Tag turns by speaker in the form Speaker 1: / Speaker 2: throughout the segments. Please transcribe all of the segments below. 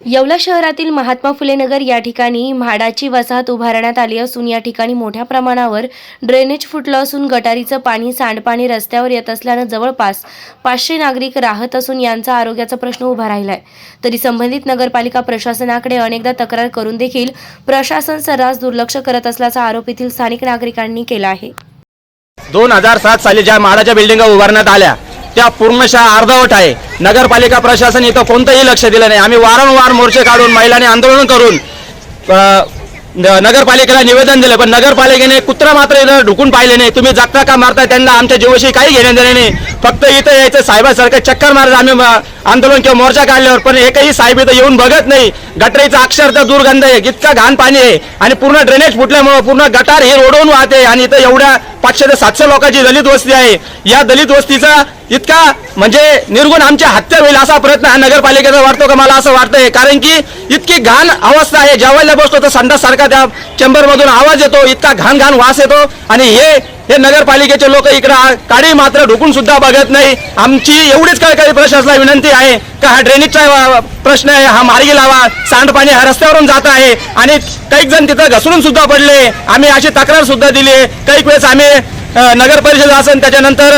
Speaker 1: येवला शहरातील महात्मा फुले नगर या ठिकाणी म्हाडाची वसाहत उभारण्यात आली असून या ठिकाणी मोठ्या प्रमाणावर ड्रेनेज फुटलं असून गटारीचं पाणी सांडपाणी रस्त्यावर येत असल्यानं जवळपास पाचशे नागरिक राहत असून यांचा आरोग्याचा प्रश्न उभा राहिलाय. तरी संबंधित नगरपालिका प्रशासनाकडे अनेकदा तक्रार करून देखील प्रशासन सर्रास दुर्लक्ष करत असल्याचा आरोप येथील स्थानिक नागरिकांनी केला आहे.
Speaker 2: दोन हजार सात साली ज्या म्हाडाच्या बिल्डिंगा उभारण्यात आल्या त्या पूर्णशः अर्धवट आहे. नगरपालिका प्रशासन इथं कोणतंही लक्ष दिलं नाही. आम्ही वारंवार मोर्चे काढून महिलांनी आंदोलन करून नगरपालिकेला निवेदन दिलं. पण नगरपालिकेने कुत्रा मात्र इथं ढुकून पाहिले नाही. तुम्ही जागता का मारताय त्यांना आमच्या जीवाशी काही घेणे देणे नाही. फक्त इथं यायचं साहेबासारखं चक्कर मारत आम्ही आंदोलन किंवा मोर्चा काढल्यावर. पण एकही साहेब इथं येऊन बघत नाही. गटरीचा तर दुर्गंध आहे. इतका घाण पाणी आहे. आणि पूर्ण ड्रेनेज फुटल्यामुळे पूर्ण गटार हे रोडवून वाहते. आणि इथं एवढ्या पाचशे ते सातशे लोकांची दलित वस्ती आहे. या दलित वस्तीचा इतका म्हणजे निर्गुण आमच्या हत्या होईल असा प्रयत्न हा नगरपालिकेचा वाटतो का मला असं वाटतंय. कारण की इतकी घाण अवस्था आहे. जेवायला बसतो तर संडास सारखा त्या चेंबर मधून आवाज येतो इतका घाण घाण वास येतो. आणि हे हे नगरपालिकेचे लोक इकडं काडी मात्र ढुकून सुद्धा बघत नाही. आमची एवढीच कळकळी प्रशासनाला विनंती आहे का हा ड्रेनेजचा प्रश्न आहे. हा मार्गी लावा. सांडपाणी हा रस्त्यावरून जात आहे. आणि काही जण तिथं घसरून सुद्धा पडले. आम्ही अशी तक्रार सुद्धा दिली आहे. काही वेळेस आम्ही नगर परिषद असेल त्याच्यानंतर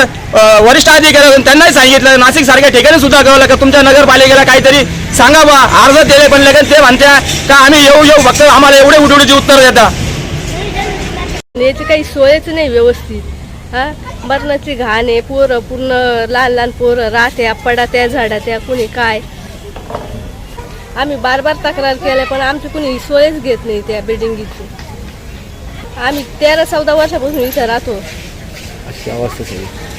Speaker 2: वरिष्ठ अधिकारी असून त्यांनाही सांगितलं. नाशिक सारख्या ठिकाणी सुद्धा कळवलं का तुमच्या नगरपालिकेला काहीतरी सांगा बा अर्ज दिले पण लगेच ते म्हणत्या का आम्ही येऊ येऊ फक्त आम्हाला एवढे उडीची उत्तर देता.
Speaker 3: याची काही सोयच नाही व्यवस्थित. हा? मरणाची घाण आहे पोरं पूर्ण लहान लहान पोरं राहत्या झाडा त्या कुणी काय? आम्ही बार बार तक्रार केल्या पण आमची कुणी सोयच घेत नाही त्या बिल्डिंगीची आम्ही तेरा चौदा वर्षापासून इथं राहतो.
Speaker 4: अशी अवस्था सगळी.